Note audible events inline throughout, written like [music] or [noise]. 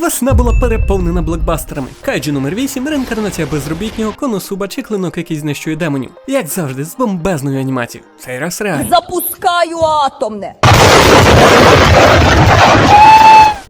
Весна була переповнена блокбастерами. Кайджі номер 8 реінкарнація безробітнього, коносуба чи клинок, який знищує демонів. Як завжди, з бомбезною анімацією. Цей раз реально. Запускаю атомне.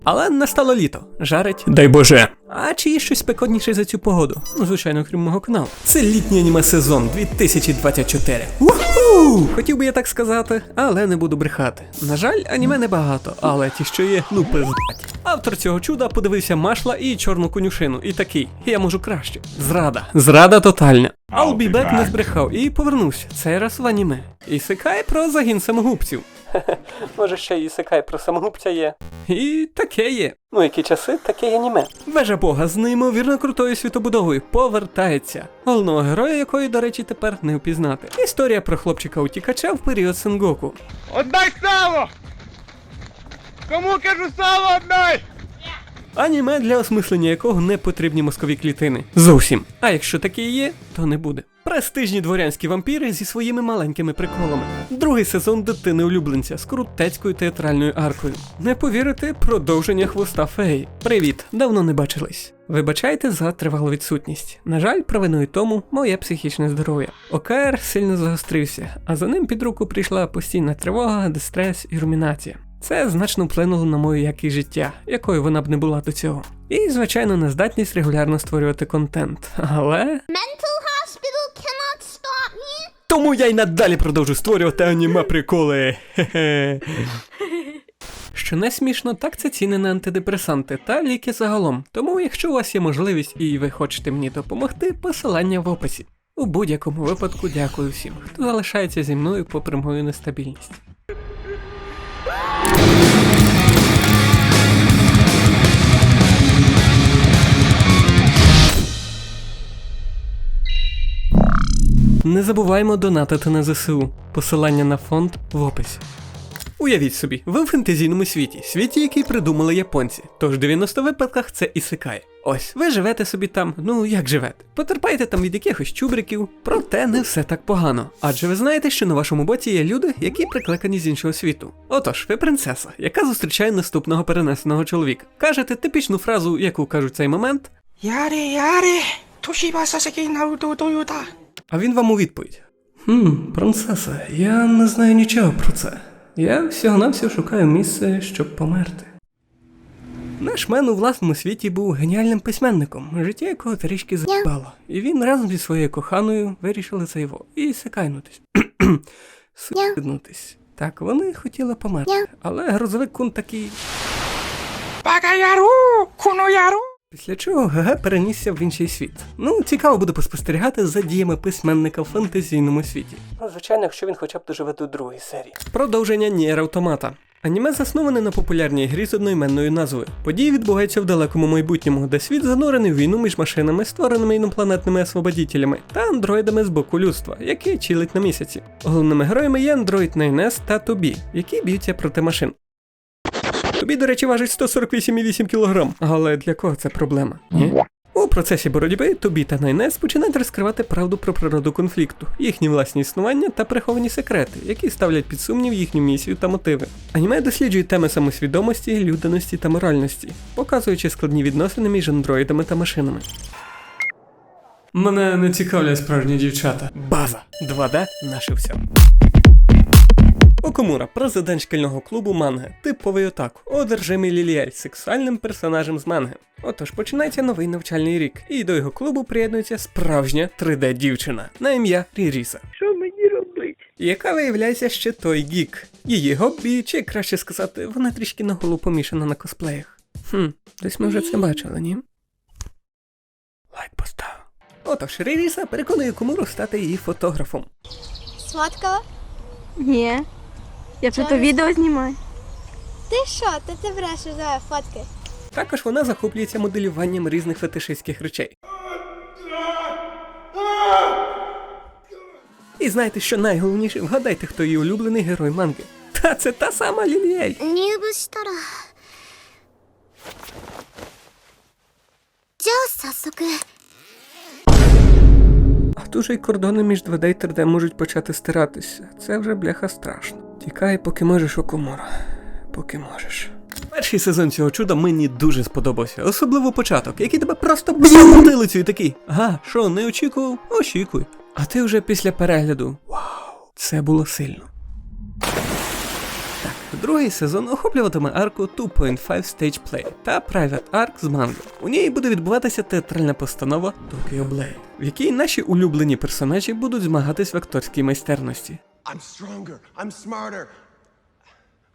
Але настало літо. Жарить, дай Боже. А чи є щось спекотніше за цю погоду? Ну, звичайно, крім мого каналу. Це літній аніме сезон 2024. Уху! Хотів би я так сказати, але не буду брехати. На жаль, аніме небагато, але ті, що є, ну пиздать. Автор цього чуда подивився машла і чорну конюшину, і такий. Я можу краще. Зрада. Зрада тотальна. Back не збрехав і повернувся. Цей раз в аніме. І секай про загін самогубців. [laughs] Може, ще і ісикай про самогубця є. І таке є. Ну, які часи, таке є аніме. Вежа Бога з неймовірно крутою світобудовою повертається. Головного героя якої, до речі, тепер не впізнати. Історія про хлопчика утікача в період Сенгоку. Отдай сало! Кому кажу сало отдай! Аніме для осмислення якого не потрібні мозкові клітини. Зовсім. А якщо такі і є, то не буде. Престижні дворянські вампіри зі своїми маленькими приколами. Другий сезон дитини улюбленця з крутецькою театральною аркою. Не повірите, продовження хвоста феї. Привіт, давно не бачились. Вибачайте за тривалу відсутність. На жаль, провиною тому моє психічне здоров'я. ОКР сильно загострився, а за ним під руку прийшла постійна тривога, дистрес і румінація. Це значно вплинуло на мою якість життя, якою вона б не була до цього. І, звичайно, нездатність регулярно створювати контент. Але Mental hospital cannot stop me. тому я й надалі продовжу створювати аніме приколи. Хе-хе. Що не смішно, так це ціни на антидепресанти та ліки загалом. Тому, якщо у вас є можливість і ви хочете мені допомогти, посилання в описі. У будь-якому випадку дякую всім, хто залишається зі мною попри мою нестабільність. не забуваємо донатити на ЗСУ. Посилання на фонд в описі. Уявіть собі, ви в фентезійному світі, світі, який придумали японці. Тож в 90 випадках це ісикає. Ось, ви живете собі там, ну як живете, потерпаєте там від якихось чубриків, проте не все так погано. Адже ви знаєте, що на вашому боці є люди, які прикликані з іншого світу. Отож, ви принцеса, яка зустрічає наступного перенесеного чоловіка. Кажете типічну фразу, яку кажуть цей момент: Яре, яре, тошіба сасекій наруто Тойота. А він вам у відповідь: Хм, принцеса, я не знаю нічого про це. Я всього навсього шукаю місце, щоб померти. Наш мен у власному світі був геніальним письменником, життя якого трішки запало. І він разом зі своєю коханою вирішили це його і сикайнутись. [clears throat] Сиднутись. Так, вони хотіли померти. Але грозовик кун такий. Бакаяру! Кунояру! Після чого ГГ перенісся в інший світ. Ну, цікаво буде поспостерігати за діями письменника в фантазійному світі. Ну, звичайно, якщо він хоча б доживе до другої серії. Продовження Нєр Автомата. Аніме засноване на популярній грі з одноіменною назвою. Події відбуваються в далекому майбутньому, де світ занурений в війну між машинами, створеними інопланетними освободітелями, та андроїдами з боку людства, які чилить на місяці. Головними героями є андроїд Найнес та Тобі, які б'ються проти машин. Тобі, до речі, важить 148,8 кг. Але для кого це проблема? Ні? У процесі боротьби Тобі та Найнес починають розкривати правду про природу конфлікту, їхні власні існування та приховані секрети, які ставлять під сумнів їхню місію та мотиви. Аніме досліджує теми самосвідомості, людяності та моральності, показуючи складні відносини між андроїдами та машинами. Мене не цікавлять справжні дівчата. База 2D наше все. Окумура, президент шкільного клубу манги, типовий отаку, одержимий Ліліель, сексуальним персонажем з манги. Отож починається новий навчальний рік, і до його клубу приєднується справжня 3D-дівчина на ім'я Ріріса. Що мені робити? Яка виявляється ще той гік. Її гобі, чи краще сказати, вона трішки на голову помішана на косплеях. Хм, десь ми вже це бачили, ні? Лайк постав. Отож, Ріріса переконує Кумуру стати її фотографом. Сфоткала? Ні. Я про то відео знімаю. Ти що? Та ти брешеш, за фотки. Також вона захоплюється моделюванням різних фетишистських речей. І знаєте, що найголовніше? Вгадайте, хто її улюблений герой манги. Та це та сама Ліліель. Нібустара. А тут же й кордони між 2D і 3D можуть почати стиратися. Це вже бляха страшно. Тікай, поки можеш, Окумура. Поки можеш. Перший сезон цього чуда мені дуже сподобався, особливо початок, який тебе просто б'є потилицю і такий. Ага, що, не очікував? Очікуй. А ти вже після перегляду. Вау, це було сильно. Другий сезон охоплюватиме арку 2.5 Stage Play та Private Arc з манго. У ній буде відбуватися театральна постанова Tokyo Blade, в якій наші улюблені персонажі будуть змагатись в акторській майстерності. I'm stronger. I'm smarter.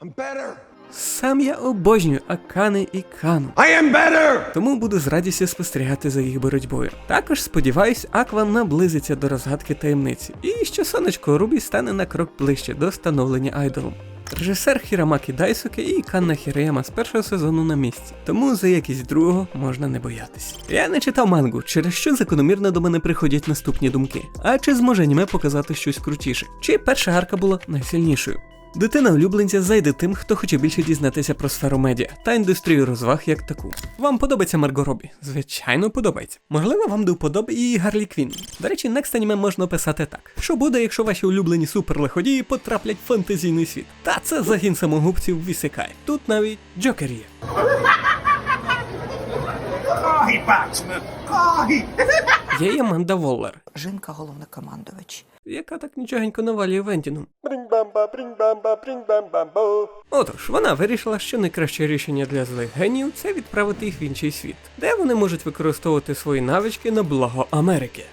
I'm better. Сам я обожнюю Акани і Кану. I am better! Тому буду з радістю спостерігати за їх боротьбою. Також сподіваюсь, Аква наблизиться до розгадки таємниці, і що сонечко Рубі стане на крок ближче до становлення айдолом. Режисер Хірамакі Дайсуке і Канна Хіреяма з першого сезону на місці, тому за якість другого можна не боятись. Я не читав мангу, через що закономірно до мене приходять наступні думки. А чи зможе аніме показати щось крутіше? Чи перша арка була найсильнішою? Дитина улюбленця зайде тим, хто хоче більше дізнатися про сферу медіа та індустрію розваг як таку. Вам подобається Марго Робі? Звичайно, подобається. Можливо, вам до вподоби і Гарлі Квін. До речі, Next Anime можна описати так: що буде, якщо ваші улюблені суперлиходії потраплять в фантазійний світ? Та це загін самогубців Вісекай. Тут навіть Джокер є. Є Аманда Воллер, Жінка головнокомандувач. Яка так нічогенько навалює Вендіну. Отож, вона вирішила, що найкраще рішення для злих генів це відправити їх в інший світ, де вони можуть використовувати свої навички на благо Америки.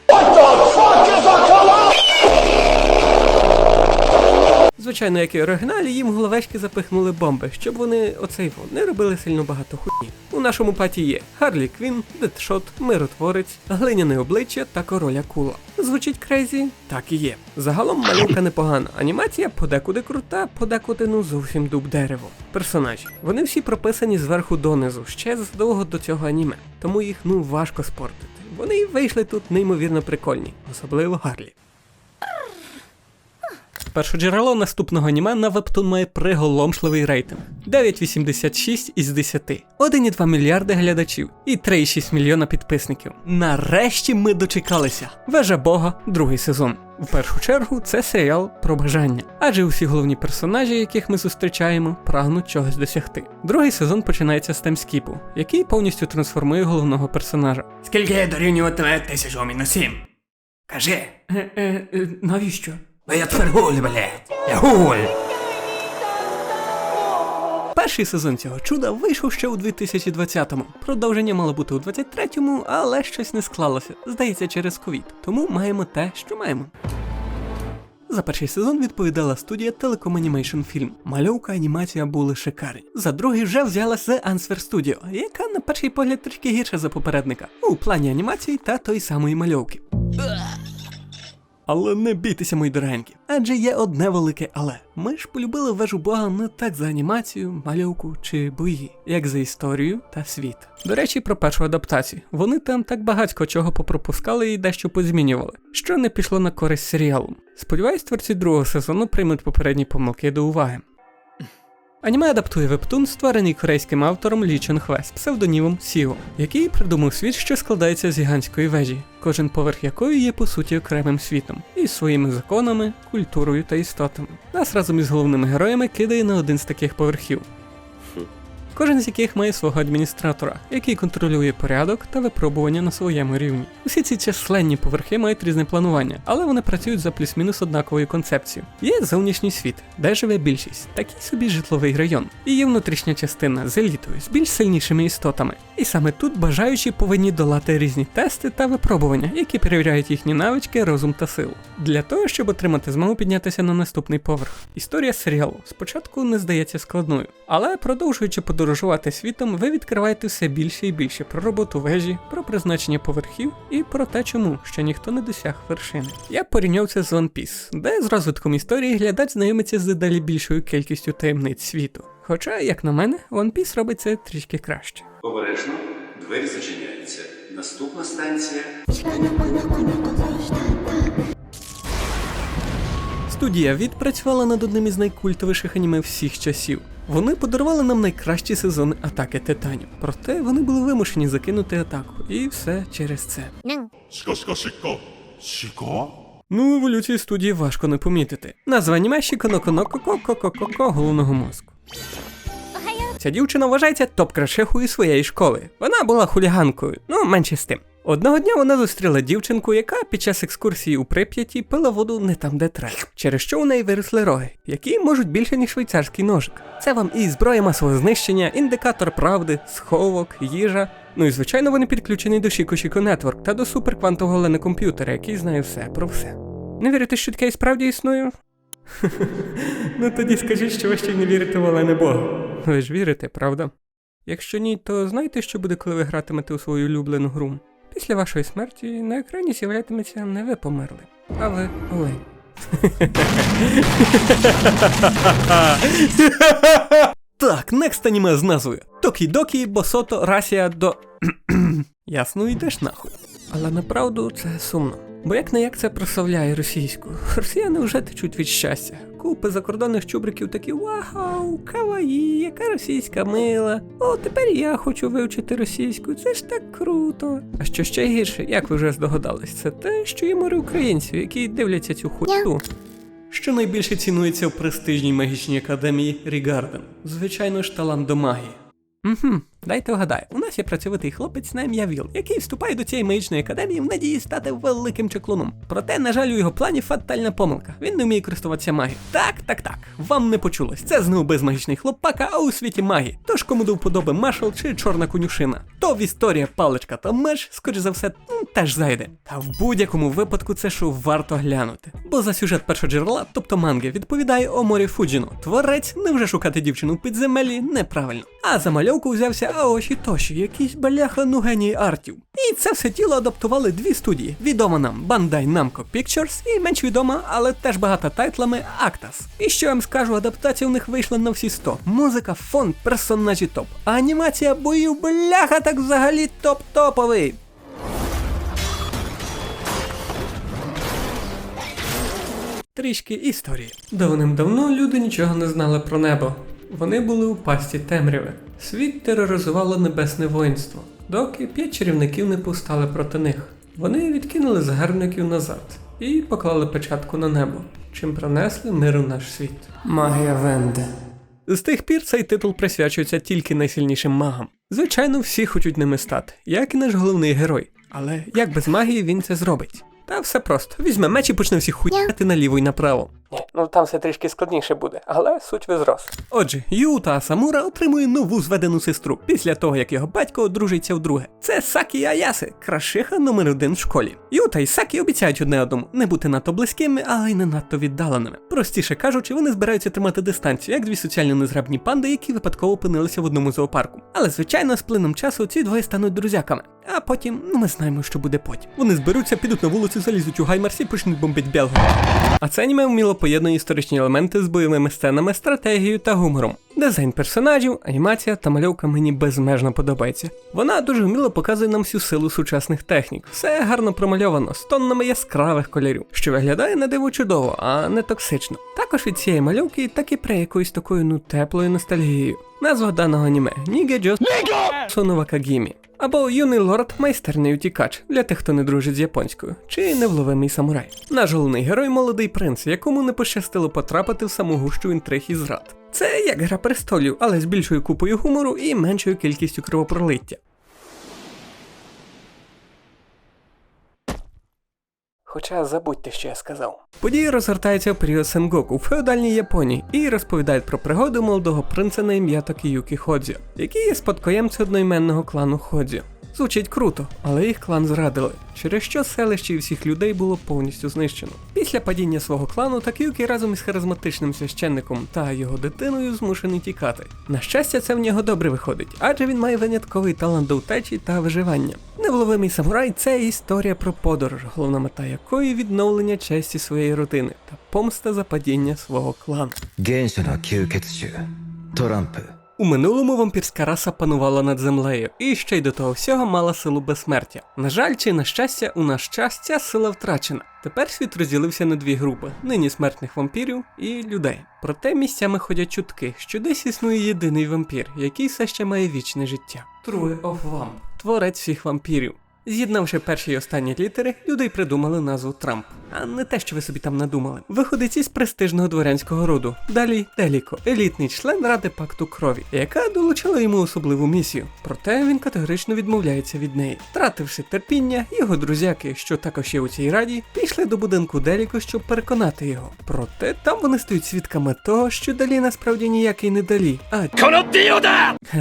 Звичайно, як і оригіналі, їм головешки запихнули бомби, щоб вони оцей вон не робили сильно багато хуйні. У нашому паті є Харлі Квін, Дедшот, Миротворець, Глиняне обличчя та Короля Кула. Звучить крейзі? Так і є. Загалом малюнка непогана. Анімація подекуди крута, подекуди ну зовсім дуб дерево. Персонажі. Вони всі прописані зверху донизу, ще задовго до цього аніме, тому їх ну важко спортити. Вони вийшли тут неймовірно прикольні, особливо Гарлі. Першоджерело наступного аніме на вебтун має приголомшливий рейтинг 9,86 із 10, 1,2 мільярди глядачів і 3,6 мільйона підписників. Нарешті ми дочекалися. Вежа Бога, другий сезон. В першу чергу це серіал про бажання, адже усі головні персонажі, яких ми зустрічаємо, прагнуть чогось досягти. Другий сезон починається з таймскіпу, який повністю трансформує головного персонажа. Скільки дорівнюватиме тисячу мінус сім? Кажи. Е, е, е, навіщо? Бо я. Я гуль. Перший сезон цього чуда вийшов ще у 2020-му. Продовження мало бути у 23-му, але щось не склалося. Здається, через ковід. Тому маємо те, що маємо. За перший сезон відповідала студія Telecom Animation Film. Мальовка анімація були шикарні. За другий вже взялась The Answer Studio, яка на перший погляд трішки гірша за попередника у плані анімації та той самої мальовки. Але не бійтеся, мої дорогенькі, адже є одне велике але. Ми ж полюбили вежу Бога не так за анімацію, мальовку чи бої, як за історію та світ. До речі, про першу адаптацію. Вони там так багатько чого попропускали і дещо позмінювали, що не пішло на користь серіалу. Сподіваюсь, творці другого сезону приймуть попередні помилки до уваги. Аніме адаптує вебтун, створений корейським автором Лі Чон Хве з псевдонімом Сіо, який придумав світ, що складається з гігантської вежі, кожен поверх якої є по суті окремим світом, із своїми законами, культурою та істотами. Нас разом із головними героями кидає на один з таких поверхів. Кожен з яких має свого адміністратора, який контролює порядок та випробування на своєму рівні. Усі ці численні поверхи мають різне планування, але вони працюють за плюс-мінус однаковою концепцією. Є зовнішній світ, де живе більшість, такий собі житловий район, і є внутрішня частина з елітою, з більш сильнішими істотами. І саме тут бажаючі повинні долати різні тести та випробування, які перевіряють їхні навички, розум та силу. Для того, щоб отримати змогу піднятися на наступний поверх. Історія серіалу спочатку не здається складною, але продовжуючи подорожувати світом, ви відкриваєте все більше і більше про роботу вежі, про призначення поверхів і про те, чому ще ніхто не досяг вершини. Я порівняв це з One Piece, де з розвитком історії глядач знайомиться з дедалі більшою кількістю таємниць світу. Хоча, як на мене, One Piece робить це трішки краще. Обережно, двері зачиняються. Наступна станція Студія відпрацювала над одним із найкультовіших аніме всіх часів. Вони подарували нам найкращі сезони атаки титанів. Проте вони були вимушені закинути атаку, і все через це. Ну, еволюцію студії важко не помітити. Назва аніме Шіконоконококо головного мозку. Ця дівчина вважається топ-крашехою своєї школи. Вона була хуліганкою, ну менше з тим. Одного дня вона зустріла дівчинку, яка під час екскурсії у Прип'яті пила воду не там, де треба, через що у неї виросли роги, які можуть більше, ніж швейцарський ножик. Це вам і зброя масового знищення, індикатор правди, сховок, їжа. Ну і звичайно вони підключені до Chico Network та до суперквантового ленокомп'ютера, який знає все про все. Не вірите, що таке і справді існує? [laughs] ну тоді скажіть, що ви ще не вірите в Олене Бога. Ви ж вірите, правда? Якщо ні, то знаєте, що буде, коли ви гратимете у свою улюблену гру? Після вашої смерті на екрані з'являтиметься не ви померли, а ви Олень. [laughs] Так, next аніме з назвою Токі-докі, Босото, Расія до. [clears throat] Ясно, йдеш нахуй. Але направду це сумно. Бо як не як це прославляє російську. Росіяни вже течуть від щастя. Купи закордонних чубриків такі вау, каваї, яка російська мила. О, тепер я хочу вивчити російську. Це ж так круто. А що ще гірше, як ви вже здогадались, це те, що є море українців, які дивляться цю хуйню. Що найбільше цінується в престижній магічній академії Рігарден? Звичайно ж, талант до магії. Угу, дайте вгадаю, у нас є працьовитий хлопець на ім'я Віл, який вступає до цієї магічної академії в надії стати великим чеклуном. Проте, на жаль, у його плані фатальна помилка. Він не вміє користуватися магією. Так, так, так. Вам не почулось. Це знову безмагічний хлопака, а у світі магії. Тож кому до вподоби Маршал чи чорна конюшина. То в історія паличка та меч, скоріш за все, теж зайде. Та в будь-якому випадку це шоу варто глянути. Бо за сюжет першоджерела, тобто манги, відповідає Оморі Фуджіно. Творець не вже шукати дівчину в підземелі неправильно. А за мальовку взявся Аоші Тоші, якийсь баляха ну геній артів. І це все тіло адаптували дві студії. Відома нам Bandai Namco Pictures і менш відома, але теж багата тайтлами Actas. І що я вам скажу, адаптація в них вийшла на всі 100. Музика, фон, персонажі топ. А анімація боїв бляха так взагалі топ-топовий. Трішки історії. Давним-давно люди нічого не знали про небо. Вони були у пасті темряви. Світ тероризувало небесне воїнство, доки п'ять чарівників не повстали проти них. Вони відкинули загарбників назад і поклали печатку на небо, чим принесли мир у наш світ. Магія Венде. З тих пір цей титул присвячується тільки найсильнішим магам. Звичайно, всі хочуть ними стати, як і наш головний герой. Але як без магії він це зробить? Та все просто. Візьме меч і почне всіх хуяти наліво і направо. Ну там все трішки складніше буде, але суть ви зрос. Отже, Юта Асамура отримує нову зведену сестру після того, як його батько одружиться вдруге. Це Сакі Аяси, крашиха номер один в школі. Юта і Сакі обіцяють одне одному не бути надто близькими, але й не надто віддаленими. Простіше кажучи, вони збираються тримати дистанцію, як дві соціально незграбні панди, які випадково опинилися в одному зоопарку. Але звичайно, з плином часу ці двоє стануть друзяками. А потім, ну ми знаємо, що буде потім. Вони зберуться, підуть на вулицю, залізуть у гаймарсі і почнуть бомбити Белгород. А це аніме вміло поєднує історичні елементи з бойовими сценами, стратегією та гумором. Дизайн персонажів, анімація та мальовка мені безмежно подобається. Вона дуже вміло показує нам всю силу сучасних технік. Все гарно промальовано, з тоннами яскравих кольорів, що виглядає на диво чудово, а не токсично. Також від цієї мальовки так і пре якоюсь такою ну теплою ностальгією. Назва даного аніме Ніге Джо Сонова Кагімі. Або юний лорд майстерний утікач для тих, хто не дружить з японською, чи невловимий самурай. Наш головний герой молодий принц, якому не пощастило потрапити в саму гущу інтриг і зрад. Це як гра престолів, але з більшою купою гумору і меншою кількістю кровопролиття. Хоча забудьте, що я сказав. Події розгортаються в період Сенгоку в феодальній Японії і розповідають про пригоду молодого принца на ім'я Такіюкі Ходзі, який є спадкоємцем одноіменного клану Ходзіо. Звучить круто, але їх клан зрадили, через що селище і всіх людей було повністю знищено. Після падіння свого клану Такіюкі разом із харизматичним священником та його дитиною змушений тікати. На щастя, це в нього добре виходить, адже він має винятковий талант до втечі та виживання. Невловимий самурай це історія про подорож, головна мета якої відновлення честі своєї родини та помста за падіння свого клану. 原初の吸血種トランプ у минулому вампірська раса панувала над землею і ще й до того всього мала силу безсмертя. На жаль, чи на щастя, у наш час ця сила втрачена. Тепер світ розділився на дві групи: нині смертних вампірів і людей. Проте місцями ходять чутки, що десь існує єдиний вампір, який все ще має вічне життя. True of Vamp, творець всіх вампірів. З'єднавши перші і останні літери, люди й придумали назву Трамп. А не те, що ви собі там надумали. Виходить із престижного дворянського роду. Далі Деліко, елітний член Ради Пакту Крові, яка долучила йому особливу місію. Проте він категорично відмовляється від неї. Втративши терпіння, його друзяки, що також є у цій раді, пішли до будинку Деліко, щоб переконати його. Проте там вони стають свідками того, що Далі насправді ніякий не далі, а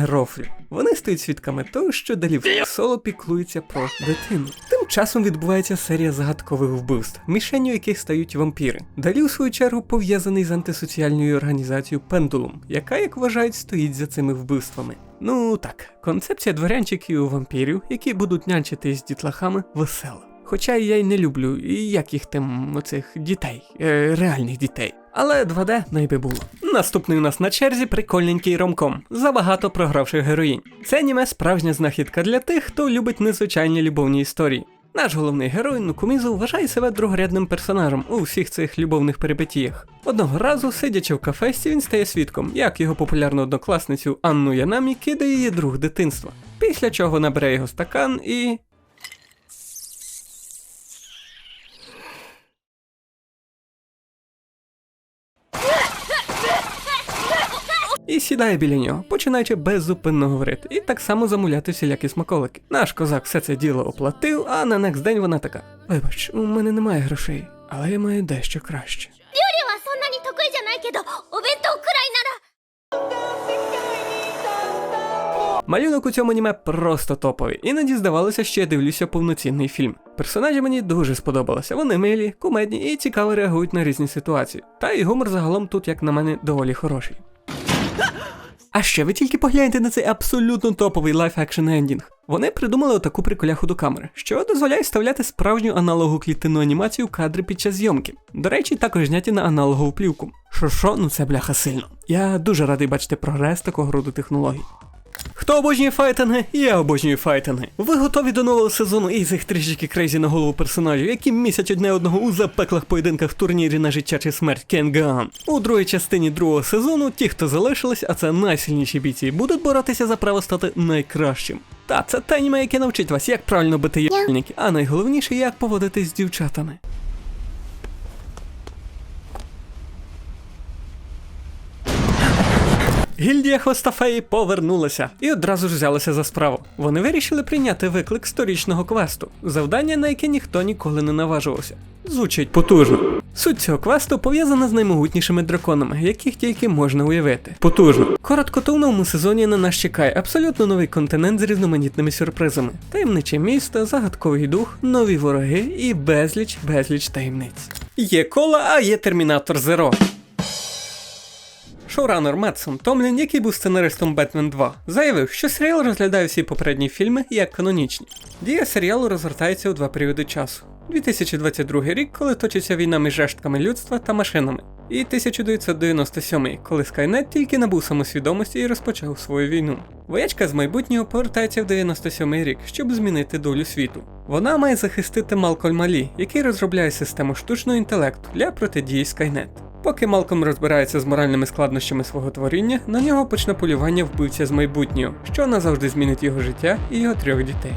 Рофлі. Вони стають свідками того, що Далі соло піклується про дитину. Тим часом відбувається серія загадкових вбивств, мішенню яких стають вампіри. Далі, у свою чергу, пов'язаний з антисоціальною організацією Пендулум, яка, як вважають, стоїть за цими вбивствами. Ну так, концепція дворянчиків вампірів, які будуть нянчити з дітлахами, весела. Хоча я й не люблю і як їх там оцих дітей, е, реальних дітей. Але 2D найби було. Наступний у нас на черзі прикольненький ромком, забагато програвших героїнь. Це аніме справжня знахідка для тих, хто любить незвичайні любовні історії. Наш головний герой Нукумізу вважає себе другорядним персонажем у всіх цих любовних перипетіях. Одного разу, сидячи в кафесті, він стає свідком, як його популярну однокласницю Анну Янамі кидає її друг дитинства. Після чого набере його стакан і. І сідає біля нього, починаючи беззупинно говорити, і так само замуляти всілякі смаколики. Наш козак все це діло оплатив, а на некс день вона така: Вибач, у мене немає грошей, але я маю дещо краще. Малюнок у цьому аніме просто топовий, іноді здавалося, що я дивлюся повноцінний фільм. Персонажі мені дуже сподобалися. Вони милі, кумедні і цікаво реагують на різні ситуації. Та й гумор загалом тут, як на мене, доволі хороший. А ще ви тільки погляньте на цей абсолютно топовий лайф-екшн ендінг. Вони придумали отаку приколяху до камери, що дозволяє вставляти справжню аналогу клітинну анімацію кадри під час зйомки. До речі, також зняті на аналогову плівку. Що що, ну це бляха сильно. Я дуже радий бачити прогрес такого роду технологій. Хто обожнює файтинги? Я обожнюю файтинги. Ви готові до нового сезону і цих трішечки крейзі на голову персонажів, які місять одне одного у запеклих поєдинках в турнірі на життя чи смерть Кенган. У другій частині другого сезону ті, хто залишились, а це найсильніші бійці, будуть боротися за право стати найкращим. Та це те аніме, яке навчить вас, як правильно бити єльники, а найголовніше, як поводитись з дівчатами. Гільдія Хвостафеї повернулася і одразу ж взялася за справу. Вони вирішили прийняти виклик сторічного квесту, завдання, на яке ніхто ніколи не наважувався. Звучить потужно. Суть цього квесту пов'язана з наймогутнішими драконами, яких тільки можна уявити. Потужно. Коротко, то в новому сезоні на нас чекає абсолютно новий континент з різноманітними сюрпризами: таємниче місто, загадковий дух, нові вороги і безліч безліч таємниць. Є кола, а є термінатор Зеро. Шоуранер Медсон Томлін, який був сценаристом Бетмен 2, заявив, що серіал розглядає всі попередні фільми як канонічні. Дія серіалу розгортається у два періоди часу: 2022 рік, коли точиться війна між рештками людства та машинами, і 1997, коли Скайнет тільки набув самосвідомості і розпочав свою війну. Воячка з майбутнього повертається в 97 рік, щоб змінити долю світу. Вона має захистити Малкольма Лі, який розробляє систему штучного інтелекту для протидії Скайнет. Поки Малком розбирається з моральними складнощами свого творіння, на нього почне полювання вбивця з майбутнього, що назавжди змінить його життя і його трьох дітей.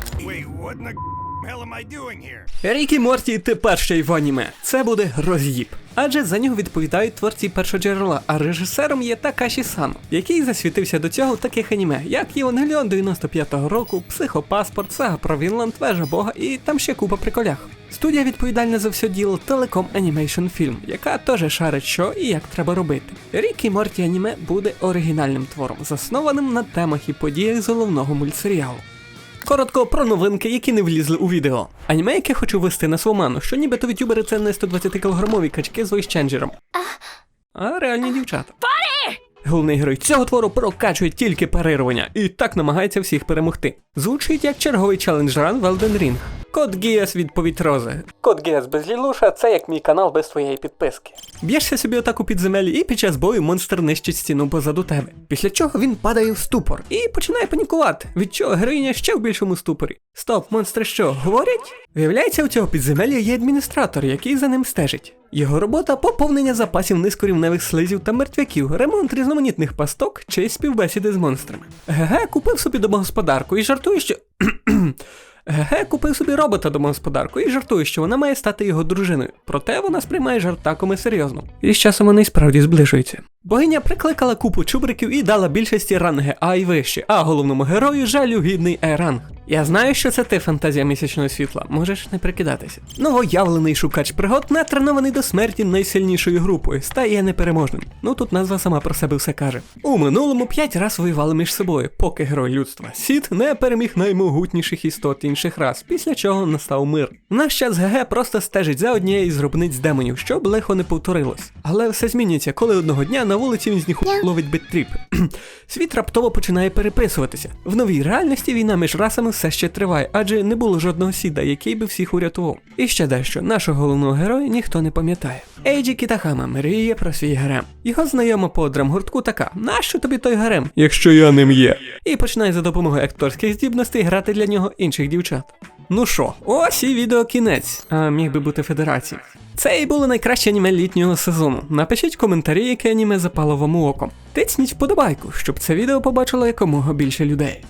Рікі Морті тепер ще й в аніме. Це буде роз'їб. Адже за нього відповідають творці першоджерела, а режисером є Такаші Сано, який засвітився до цього в таких аніме, як Євангеліон 95-го року, Психопаспорт, Сага про Вінланд, Вежа Бога і там ще купа приколях. Студія відповідальна за все діло Telecom Animation Film, яка теж шарить що і як треба робити. Рік і Морті аніме буде оригінальним твором, заснованим на темах і подіях з головного мультсеріалу. Коротко про новинки, які не влізли у відео. Аніме, яке хочу вести на Сломану, що нібито вітюбери це не 120 кілограмові качки з войсченджером. А реальні дівчата. Головний герой цього твору прокачує тільки парирування і так намагається всіх перемогти. Звучить як черговий челендж ран в Elden Ring. Код Гіас відповідь Рози. Код Гіас без Лілуша це як мій канал без твоєї підписки. Б'єшся собі отак у підземелі, і під час бою монстр нищить стіну позаду тебе. Після чого він падає в ступор і починає панікувати, від чого героїня ще в більшому ступорі. Стоп, монстри що, говорять? Виявляється, у цього підземелля є адміністратор, який за ним стежить. Його робота поповнення запасів низькорівневих слизів та мертвяків, ремонт різноманітних пасток чи співбесіди з монстрами. Геге купив собі домогосподарку і жартує, що. [clears throat] Геге купив собі робота домогосподарку і жартує, що вона має стати його дружиною. Проте вона сприймає жарт таком серйозно. І з часом вони справді зближуються. Богиня прикликала купу чубриків і дала більшості ранги А і вище, а головному герою жалю гідний Е ранг. Я знаю, що це ти фантазія місячного світла, можеш не прикидатися. Новоявлений шукач пригод, натренований до смерті найсильнішою групою, стає непереможним. Ну тут назва сама про себе все каже. У минулому п'ять раз воювали між собою, поки герой людства Сіт не переміг наймогутніших істот інших рас, після чого настав мир. Наш час ГГ просто стежить за однією з гробниць демонів, щоб лихо не повторилось. Але все змінюється, коли одного дня на вулиці він з ніху ловить биттріп. [clears throat] Світ раптово починає переписуватися. В новій реальності війна між расами все ще триває, адже не було жодного сіда, який би всіх урятував. І ще дещо, нашого головного героя ніхто не пам'ятає. Ейджі Кітахама мріє про свій гарем. Його знайома по драмгуртку така: нащо тобі той гарем, якщо я ним є? І починає за допомогою акторських здібностей грати для нього інших дівчат. Ну що, ось і відео кінець, а міг би бути федерації. Це і було найкраще аніме літнього сезону. Напишіть коментарі, яке аніме запало вам у око. Тицніть вподобайку, щоб це відео побачило якомога більше людей.